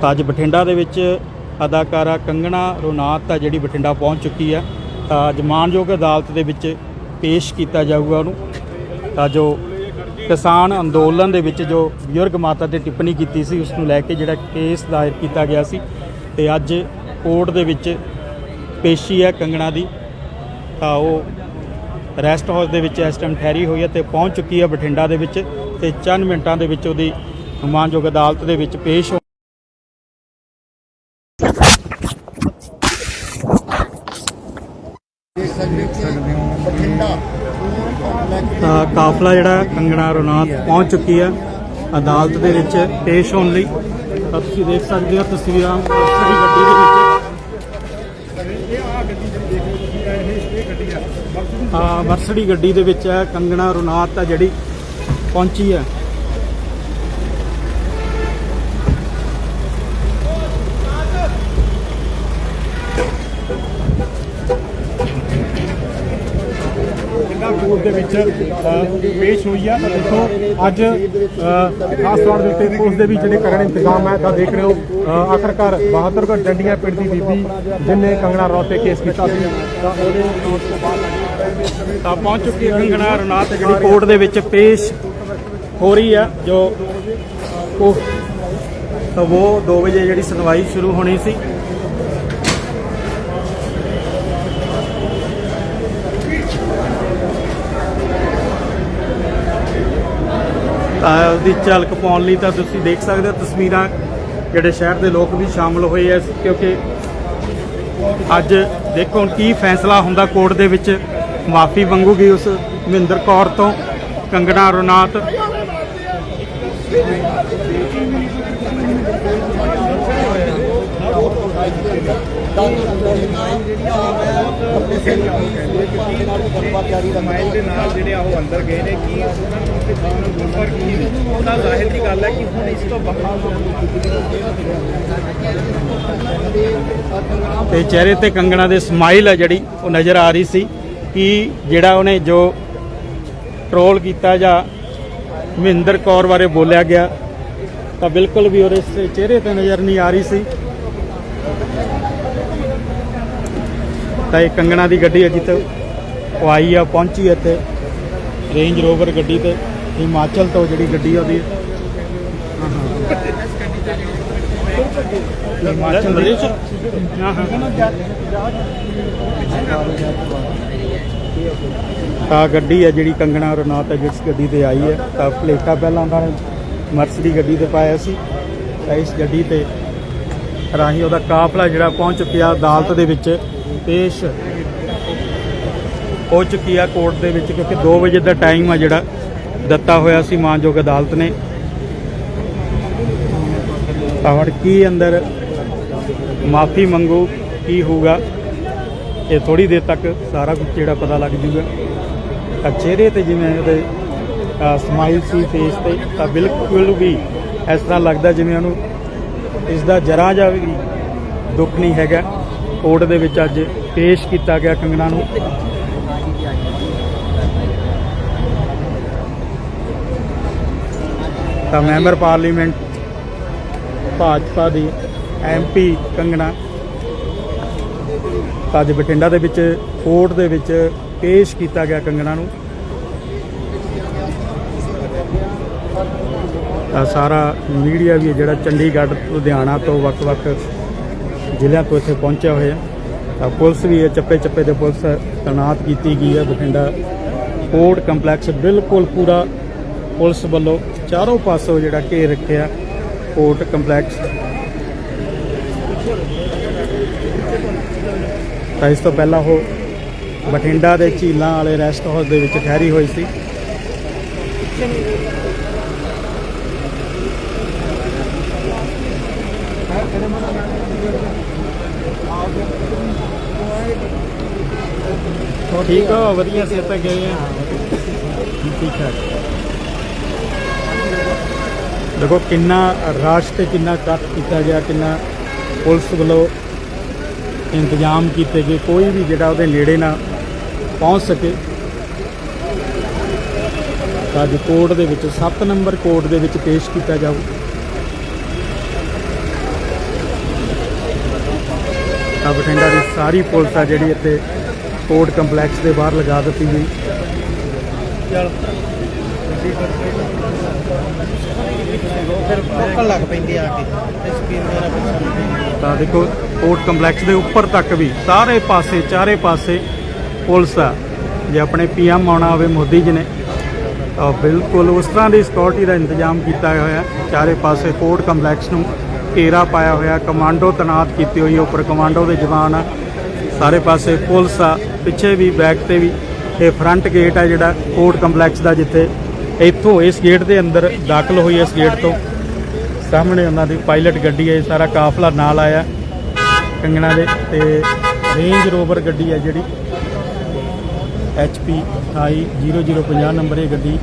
ਤਾਂ ਅੱਜ ਬਠਿੰਡਾ ਦੇ ਵਿੱਚ ਅਦਾਕਾਰਾ ਕੰਗਣਾ ਰੋਨਾਤ ਆ ਜਿਹੜੀ ਬਠਿੰਡਾ ਪਹੁੰਚ ਚੁੱਕੀ ਹੈ, ਤਾਂ ਅੱਜ ਮਾਣਯੋਗ ਅਦਾਲਤ ਦੇ ਵਿੱਚ ਪੇਸ਼ ਕੀਤਾ ਜਾਊਗਾ ਉਹਨੂੰ। ਤਾਂ ਜੋ ਕਿਸਾਨ ਅੰਦੋਲਨ ਦੇ ਵਿੱਚ ਜੋ ਬਜ਼ੁਰਗ ਮਾਤਾ ਤੇ ਟਿੱਪਣੀ ਕੀਤੀ ਸੀ ਉਸ ਨੂੰ ਲੈ ਕੇ ਜਿਹੜਾ ਕੇਸ ਦਾਇਰ ਕੀਤਾ ਗਿਆ ਸੀ, ਤੇ ਅੱਜ ਕੋਰਟ ਦੇ ਵਿੱਚ ਪੇਸ਼ੀ ਹੈ ਕੰਗਣਾ ਦੀ। ਤਾਂ ਉਹ ਰੈਸਟ ਹਾਊਸ ਦੇ ਵਿੱਚ ਇਸ ਟਾਈਮ ਠਹਿਰੀ ਹੋਈ ਹੈ ਤੇ ਪਹੁੰਚ ਚੁੱਕੀ ਹੈ ਬਠਿੰਡਾ ਦੇ ਵਿੱਚ ਤੇ ਚੰਦ ਮਿੰਟਾਂ ਦੇ ਵਿੱਚ ਉਹਦੀ ਮਾਨਯੋਗ ਅਦਾਲਤ ਦੇ ਵਿੱਚ ਪੇਸ਼ ਹੋ ਦੇਖ ਸਕਦੇ ਹੋ ਬਠਿੰਡਾ ਤਾਂ ਕਾਫਲਾ ਜਿਹੜਾ ਕੰਗਣਾ ਰੋਨਾਥ ਪਹੁੰਚ ਚੁੱਕੀ ਹੈ, ਅਦਾਲਤ ਦੇ ਵਿੱਚ ਪੇਸ਼ ਹੋਣ ਲਈ। ਤਾਂ ਤੁਸੀਂ ਦੇਖ ਸਕਦੇ ਹੋ ਤਸਵੀਰਾਂ ਸਾਰੀ ਗੱਡੀ ਦੇ ਵਿੱਚ। ਆ ਵਰਸੜੀ ਗੱਡੀ ਦੇ ਵਿੱਚ ਹੈ, ਕੰਗਣਾ ਰੋਨਾਥ ਆ ਜਿਹੜੀ ਪਹੁੰਚੀ ਹੈ। ਕੋਰਟ ਦੇ ਵਿੱਚ ਪੇਸ਼ ਹੋਈ ਆ। ਤਾਂ ਦੇਖੋ, ਅੱਜ ਖਾਸ ਤੌਰ ਦੇ ਉੱਤੇ ਪੁਲਿਸ ਦੇ ਵੀ ਜਿਹੜੇ ਕਰਨ ਇੰਤਜ਼ਾਮ ਹੈ ਤਾਂ ਦੇਖ ਰਹੇ ਹੋ ਆਖਰਕਾਰ 72 ਡੰਡੀਆਂ ਪਿੰਡ ਦੀ ਬੀਬੀ ਜਿਨੇ ਕੰਗਣਾ ਰੌਤ ਤੇ ਕੇਸ ਕੀਤਾ ਸੀ, ਤਾਂ ਉਹਦੇ ਕੇਸ ਤੋਂ ਬਾਅਦ ਤਾਂ ਪਹੁੰਚ ਚੁੱਕੀ ਹੈ ਕੰਗਣਾ ਰਣਾਤ, ਜਿਹੜੀ ਕੋਰਟ ਦੇ ਵਿੱਚ ਪੇਸ਼ ਹੋ ਰਹੀ ਹੈ ਜੋ ਉਹ, ਤਾਂ ਉਹ 2 ਵਜੇ ਜਿਹੜੀ ਸੁਣਵਾਈ ਸ਼ੁਰੂ ਹੋਣੀ ਸੀ। ਤਾਂ ਉਹਦੀ ਝਲਕ ਪਾਉਣ ਲਈ ਤਾਂ ਤੁਸੀਂ ਦੇਖ ਸਕਦੇ ਹੋ ਤਸਵੀਰਾਂ ਜਿਹੜੇ ਸ਼ਹਿਰ ਦੇ ਲੋਕ ਵੀ ਸ਼ਾਮਲ ਹੋਏ ਐ, ਕਿਉਂਕਿ ਅੱਜ ਦੇਖੋ ਕੀ ਫੈਸਲਾ ਹੁੰਦਾ ਕੋਰਟ ਦੇ ਵਿੱਚ। ਮਾਫੀ ਮੰਗੂਗੀ ਉਸ ਮਹਿੰਦਰ ਕੌਰ ਤੋਂ, ਕੰਗਣਾ ਰਣਾਤ। ਸਮਾਈਲ ਦੇ ਨਾਲ ਜਿਹੜੇ ਆ ਉਹ ਅੰਦਰ ਗਏ ਨੇ ਕੀ ਉਹਨਾਂ ਨੂੰ ਉੱਥੇ ਖਾਣ ਨੂੰ ਫ਼ਰਕ ਕੀ ਨੇ ਉਹਨਾਂ ਜ਼ਾਹਿਰ ਦੀ ਗੱਲ ਹੈ ਕਿ ਹੁਣ ਇਸ ਤੋਂ ਬਾਅਦ ਤੇ ਚਿਹਰੇ ਤੇ ਕੰਗਣਾ ਦੇ ਸਮਾਈਲ ਹੈ ਜਿਹੜੀ ਉਹ ਨਜ਼ਰ ਆ ਰਹੀ ਸੀ ਕਿ ਜਿਹੜਾ ਉਹਨੇ ਜੋ ਟਰੋਲ ਕੀਤਾ ਜਾਂ ਮਹਿੰਦਰ ਕੌਰ ਬਾਰੇ ਬੋਲਿਆ ਗਿਆ ਤਾਂ ਬਿਲਕੁਲ ਵੀ ਉਹਦੇ ਚਿਹਰੇ ਤੇ ਨਜ਼ਰ ਨਹੀਂ ਆ ਰਹੀ ਸੀ। ਤਾਂ ਇਹ ਕੰਗਣਾ ਦੀ ਗੱਡੀ ਅਜੇ ਤੱਕ ਉਹ ਆਈ ਆ, ਪਹੁੰਚੀ ਇੱਥੇ ਰੇਂਜ ਰੋਵਰ ਗੱਡੀ ਤੇ, ਹਿਮਾਚਲ ਤੋਂ ਜਿਹੜੀ ਗੱਡੀ ਆ ਉਹਦੀ। ਹਿਮਾਚਲ ਪ੍ਰਦੇਸ਼ ਹਾਂ ਹਾਂ ਤਾਂ ਗੱਡੀ ਹੈ ਜਿਹੜੀ ਕੰਗਣਾ ਰਣੌਤ ਹੈ, ਜਿਸ ਗੱਡੀ ਤੇ ਆਈ ਹੈ, ਤਾਂ ਪਲੇਟਾ ਪਹਿਲਾਂ ਉਹਨਾਂ ਨੇ ਮਰਸਡੀ ਗੱਡੀ ਤੇ ਪਾਇਆ ਸੀ। ਤਾਂ ਇਸ ਗੱਡੀ ਤੇ ਰਾਹੀਂ ਉਹਦਾ ਕਾਫਲਾ ਜਿਹੜਾ ਪਹੁੰਚ ਚੁੱਕਿਆ ਅਦਾਲਤ ਦੇ ਵਿੱਚ, ਪੇਸ਼ ਹੋ ਚੁੱਕੀ ਆ ਕੋਰਟ ਦੇ ਵਿੱਚ, ਕਿਉਂਕਿ 2 ਵਜੇ ਦਾ ਟਾਈਮ ਆ ਜਿਹੜਾ, ਦਿੱਤਾ ਹੋਇਆ ਸੀ ਮਾਨਯੋਗ ਅਦਾਲਤ ਨੇ। ਤਾਂ ਹੁਣ ਕੀ ਅੰਦਰ ਮਾਫੀ ਮੰਗੂ, ਕੀ ਹੋਊਗਾ, ਇਹ ਥੋੜੀ ਦੇਰ ਤੱਕ ਸਾਰਾ ਕੁਝ ਜਿਹੜਾ ਪਤਾ ਲੱਗ ਜੂਗਾ। ਤਾਂ ਚਿਹਰੇ ਤੇ ਜਿਵੇਂ ਉਹਦੇ ਸਮਾਈਲ ਸੀ ਫੇਸ ਤੇ, ਤਾਂ ਬਿਲਕੁਲ ਵੀ ਇਸ ਤਰ੍ਹਾਂ ਲੱਗਦਾ ਜਿਵੇਂ ਉਹਨੂੰ ਇਸ ਦਾ ਜਰਾ ਜਿਹਾ ਵੀ ਦੁੱਖ ਨਹੀਂ ਹੈਗਾ। ਕੋਰਟ ਦੇ ਵਿੱਚ ਅੱਜ ਪੇਸ਼ ਕੀਤਾ ਗਿਆ ਕੰਗਣਾ ਨੂੰ। ਤਾਂ ਮੈਂਬਰ ਪਾਰਲੀਮੈਂਟ ਭਾਜਪਾ ਦੀ ਐਮਪੀ ਕੰਗਣਾ ਤਾਂ ਅੱਜ ਬਠਿੰਡਾ ਦੇ ਵਿੱਚ, ਕੋਰਟ ਦੇ ਵਿੱਚ ਪੇਸ਼ ਕੀਤਾ ਗਿਆ ਕੰਗਣਾ ਨੂੰ। ਸਾਰਾ ਮੀਡੀਆ ਵੀ ਜਿਹੜਾ ਚੰਡੀਗੜ੍ਹ, ਲੁਧਿਆਣਾ ਤੋਂ ਵੱਖ-ਵੱਖ ਜ਼ਿਲ੍ਹਿਆਂ ਤੋਂ ਇੱਥੇ ਪਹੁੰਚਿਆ ਹੋਇਆ। ਤਾਂ ਪੁਲਿਸ ਵੀ ਇਹ ਚੱਪੇ ਚੱਪੇ ਤੇ ਪੁਲਿਸ ਤੈਨਾਤ ਕੀਤੀ ਗਈ ਹੈ। ਬਠਿੰਡਾ ਕੋਰਟ ਕੰਪਲੈਕਸ ਬਿਲਕੁਲ ਪੂਰਾ ਪੁਲਿਸ ਵੱਲੋਂ ਚਾਰੋਂ ਪਾਸੋਂ ਜਿਹੜਾ ਘੇਰ ਰੱਖਿਆ ਕੋਰਟ ਕੰਪਲੈਕਸ। ਤਾਂ ਇਸ ਤੋਂ ਪਹਿਲਾਂ ਉਹ ਬਠਿੰਡਾ ਦੇ ਝੀਲਾਂ ਵਾਲੇ ਰੈਸਟ ਹਾਊਸ ਦੇ ਵਿੱਚ ਠਹਿਰੀ ਹੋਈ ਸੀ। ਠੀਕ ਆ, ਵਧੀਆ ਸਿਰ ਤੇ ਗਏ ਆ। ਠੀਕ ਹੈ ਦੇਖੋ, ਕਿੰਨਾ ਰਸ਼ ਤੇ ਕਿੰਨਾ ਕੱਟ ਕੀਤਾ ਗਿਆ, ਕਿੰਨਾ ਪੁਲਿਸ ਵੱਲੋਂ ਇੰਤਜ਼ਾਮ ਕੀਤੇ ਗਏ, ਕੋਈ ਵੀ ਜਿਹੜਾ ਉਹਦੇ ਨੇੜੇ ਨਾ ਪਹੁੰਚ ਸਕੇ। ਤਾਂ ਅੱਜ ਕੋਰਟ ਦੇ ਵਿੱਚ 7 ਨੰਬਰ ਕੋਰਟ ਦੇ ਵਿੱਚ ਪੇਸ਼ ਕੀਤਾ ਜਾਊ। ਤਾਂ ਬਠਿੰਡਾ ਦੀ ਸਾਰੀ ਪੁਲਿਸ ਆ ਜਿਹੜੀ ਇੱਥੇ ਕੋਰਟ ਕੰਪਲੈਕਸ ਦੇ ਬਾਹਰ ਲਗਾ ਦਿੱਤੀ ਗਈ। ਤੇ ਦੇਖੋ ਕੋਰਟ ਕੰਪਲੈਕਸ ਦੇ ਉੱਪਰ ਤੱਕ ਵੀ ਸਾਰੇ ਪਾਸੇ ਚਾਰੇ ਪਾਸੇ ਪੁਲਿਸ ਆ। ਜੇ ਆਪਣੇ ਪੀਐਮ ਆਉਣਾ ਹੋਵੇ ਮੋਦੀ ਜੀ ਨੇ ਤਾਂ ਬਿਲਕੁਲ ਉਸ ਤਰ੍ਹਾਂ ਦੀ ਸਿਕਿਉਰਿਟੀ ਦਾ ਇੰਤਜ਼ਾਮ ਕੀਤਾ ਹੋਇਆ ਚਾਰੇ ਪਾਸੇ ਕੋਰਟ ਕੰਪਲੈਕਸ ਨੂੰ ਘੇਰਾ ਪਾਇਆ ਹੋਇਆ, ਕਮਾਂਡੋ ਤੈਨਾਤ ਕੀਤੀ ਹੋਈ ਉੱਪਰ। ਕਮਾਂਡੋ ਦੇ ਜਵਾਨ ਆ ਸਾਰੇ ਪਾਸੇ ਪੁਲਿਸ ਆ, ਪਿੱਛੇ ਵੀ ਬੈਕ ਤੇ ਵੀ। ਇਹ ਫਰੰਟ ਗੇਟ ਆ ਜਿਹੜਾ, ਕੋਰਟ ਕੰਪਲੈਕਸ ਦਾ ਜਿੱਥੇ ਇੱਥੋਂ ਇਸ ਗੇਟ ਦੇ ਅੰਦਰ ਦਾਖਲ ਹੋਈ ਇਸ ਗੇਟ ਤੋਂ। ਸਾਹਮਣੇ ਉਹਨਾਂ ਦੀ ਪਾਇਲਟ ਗੱਡੀ ਹੈ, ਇਹ ਸਾਰਾ ਕਾਫਲਾ ਨਾਲ ਆਇਆ ਕੰਗਣਾ ਦੇ ਤੇ ਰੇਂਜ ਰੋਵਰ ਗੱਡੀ ਹੈ ਜਿਹੜੀ। HP 28050 ਨੰਬਰ ਇਹ ਗੱਡੀ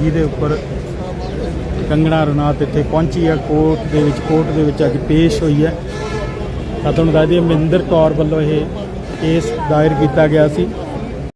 ਜਿਹਦੇ ਉੱਪਰ ਕੰਗਣਾ ਰਣਾਤ ਇੱਥੇ ਪਹੁੰਚੀ ਹੈ, ਕੋਰਟ ਦੇ ਵਿੱਚ, ਕੋਰਟ ਦੇ ਵਿੱਚ ਅੱਜ ਪੇਸ਼ ਹੋਈ ਹੈ। ਤਾਂ ਤੁਹਾਨੂੰ ਦੱਸ ਦਈਏ, ਮਹਿੰਦਰ ਕੌਰ ਵੱਲੋਂ ਇਹ ਕੇਸ ਦਾਇਰ ਕੀਤਾ ਗਿਆ ਸੀ।